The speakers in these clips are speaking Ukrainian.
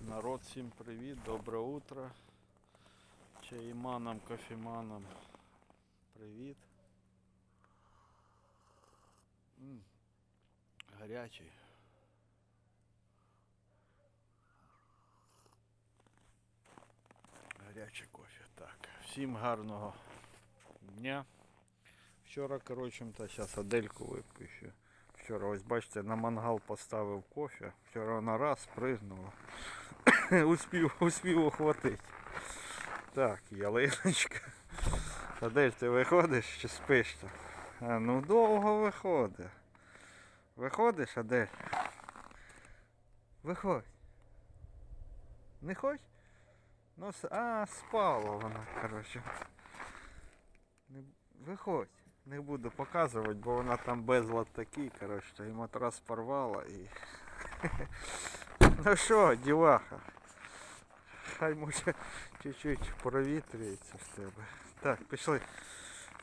Народ, всім привіт, добре утро. Чаїманам, кофеманам. Привіт. М, Гарячий. Гарячий кофе. Так. Всім гарного дня. Вчора, коротше, та зараз Адельку випив ще. Вчора, ось бачите, на мангал поставив кофе. Вчора вона раз пригнула. успів, успів ухватити. Так, ялиночка. Адель, ти виходиш чи спиш там? А, ну довго виходить. Виходиш, Адель? Виходь. Не хоч? Ну, а, спала вона, коротше. Не... Виходь. Не буду показувати, бо вона там безлад такий, коротше, і матрас порвала і. Ну що, діваха? Хай може чуть-чуть провітрюється в тебе. Так, пішли.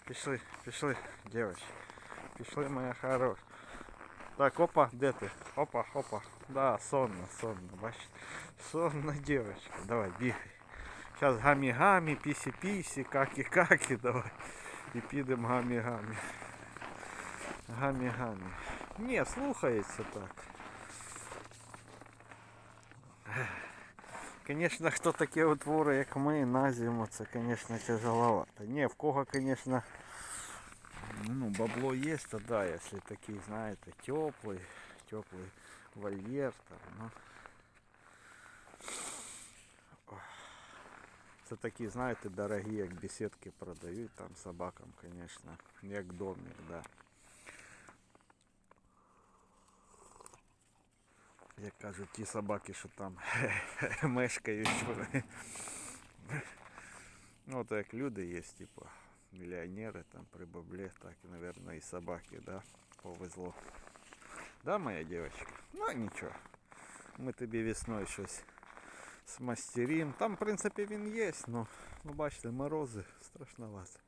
Пішли, пішли, дівчатки. Пішли, моя хороша. Так, опа, де ти? Опа, опа. Да, сонно, сонно, бачите. Сонна дівчинка. Давай, бігай. Зараз гамі-гамі, пісі-пісі, какі-какі, давай. І підемо гамі-гамі. Гамі-гамі. Ні, слухається так. Конечно, хто такі утвори, як ми, на зиму, це, конечно, тяжеловато. Не, в кого, конечно, ну, бабло є, то да, якщо такий, знаєте, теплий, теплий вольєр, там, ну. Ох. Це такі, знаєте, дорогі, як беседки продають там собакам, конечно, як домик, да. Як кажуть, ті собаки, що там мешкають. вони. Ну, от як люди є, типу, мільйонери там при баблі, так, і, наверное, і собаки, да, повезло. Да, моя девочка? Ну, нічого. Ми тобі весною щось смастерим. Там, в принципі, він є, ну, ну бачите, морози страшновато.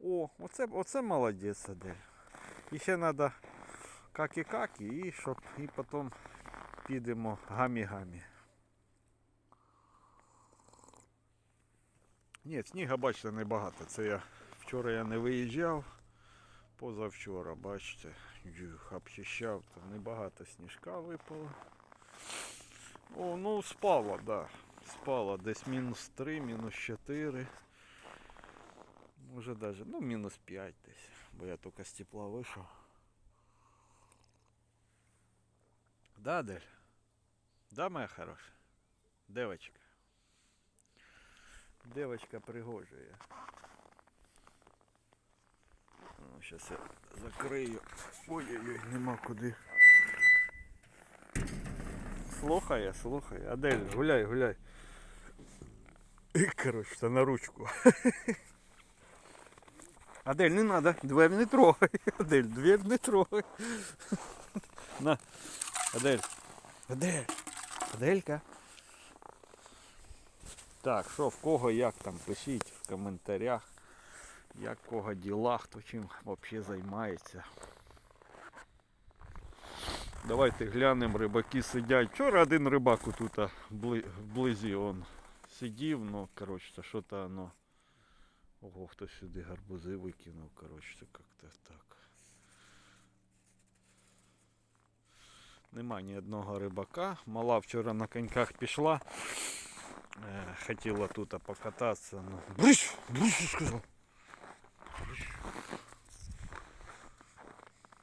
О, оце, оце молодець, Адель. І ще треба какі-какі, і щоб, і потім підемо гамі-гамі. Ні, сніга, бачите, небагато. Це я вчора я не виїжджав. Позавчора, бачите, джух, обчищав, там небагато сніжка випало. О, ну спало, да. Спало десь мінус 3, мінус 4. Може даже, ну мінус 5 десь, бо я тільки з тепла вийшов. Да, Адель? Да, моя хорошая? Девочка. Девочка пригожує. Зараз я закрию. Ой-ой-ой, нема куди. Слухає, слухає. Адель, гуляй, гуляй. І, коротше, та на ручку. Адель, не надо, дверь не трогай. Адель, дверь не трогай. На. Адель. Адель. Аделька. Так, що в кого як там пишіть в коментарях. Як в кого діла, хто чим взагалі займається. Давайте глянемо, рибаки сидять. Вчора один рибак тут вбли- вблизі он сидів, ну коротше, це що то воно. Ого, хто сюди гарбузи викинув, коротше, це як-то так. Нема ні одного рибака. Мала вчора на коньках пішла. Е, хотіла тут покататися. Ну. Брысь! Брысь, сказав. Брысь.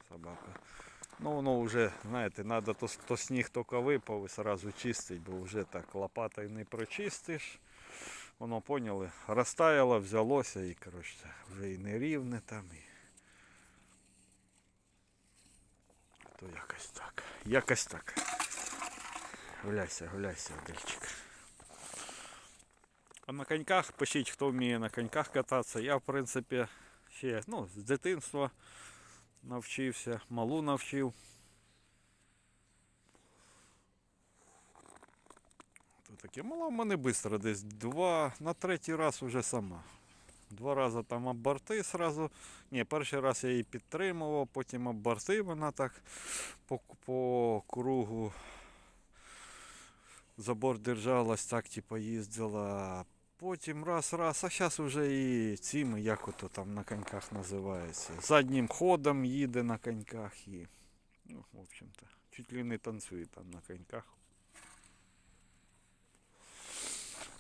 Собака. Ну воно вже, знаєте, треба то, то сніг тільки випав і одразу чистить, бо вже так лопатою не прочистиш. Воно поняли, розтаяло, взялося і коротше, вже і не рівне там. І... То якось так. Якось так. Гуляйся, гуляйся, Адельчик. А на коньках пишіть, хто вміє на коньках кататися. Я, в принципі, ще ну, з дитинства навчився, малу навчив. Таке мала в мене швидко, десь два, на третій раз вже сама. Два рази там об борти сразу. Ні, перший раз я її підтримував, потім об борти вона так по, по кругу забор держалась, так типу їздила. Потім раз, раз, а зараз вже і цими, як ото там на коньках називається. Заднім ходом їде на коньках і. Ну, в общем-то, чуть ли не танцює там на коньках.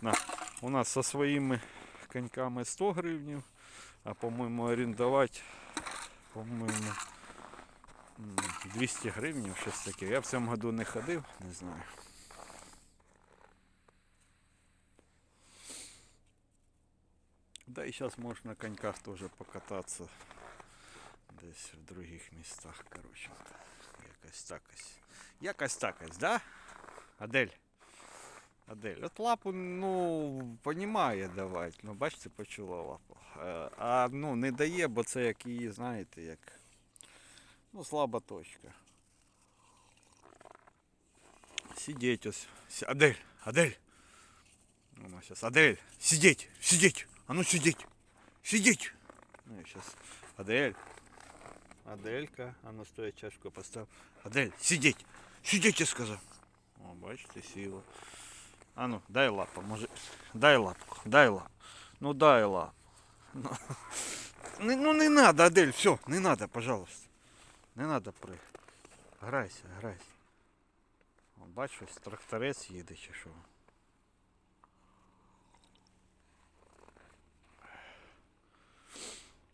На, у нас со своїми коньками 100 гривнів, а по-моєму орендувати, по-моєму, 200 гривнів, щось таке. Я в цьому году не ходив, не знаю. Да і зараз можна на коньках теж покататися десь в других містах, коротше. Якось такось. Якось такось, да? Адель? Адель. От лапу, ну, понімає давати. Ну, бачите, почула лапу. Е, А ну не дає, бо це як її, знаєте, як. Ну, слаба точка. Сидеть ось. Сі- Адель, Адель. Вона сейчас. Адель, сидеть, сидеть. А ну сидеть. Сидеть. Ну, я сейчас. Адель. Аделька. А ну стоя чашку постав. Адель, сидеть. Сидеть, я сказав. О, бачите, сіла. А ну, дай лапу, може. Дай лапку, дай лапу. Ну дай лапу. Ну, не, ну не надо, Адель, все, не надо, пожалуйста. Не надо прыгати. Грайся, грайся. О, бачиш, ось тракторець їде чи що.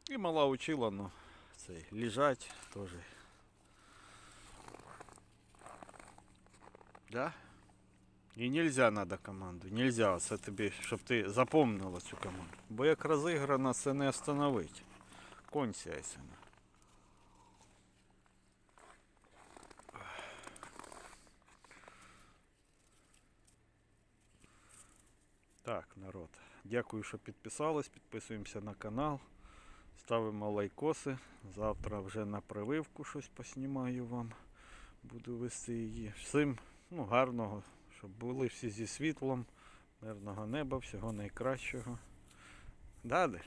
І мала учила, ну, цей, лежать теж. Да? І нельзя надо команду. Нельзя. Це тобі, щоб ти запомнила цю команду. Бо як розіграна, це не остановить. Конь сяйся. Так, народ. Дякую, що підписались. Підписуємося на канал. Ставимо лайкоси. Завтра вже на прививку щось поснімаю вам. Буду вести її. Всім ну, гарного, щоб були всі зі світлом, мирного неба, всього найкращого. Да, Адель?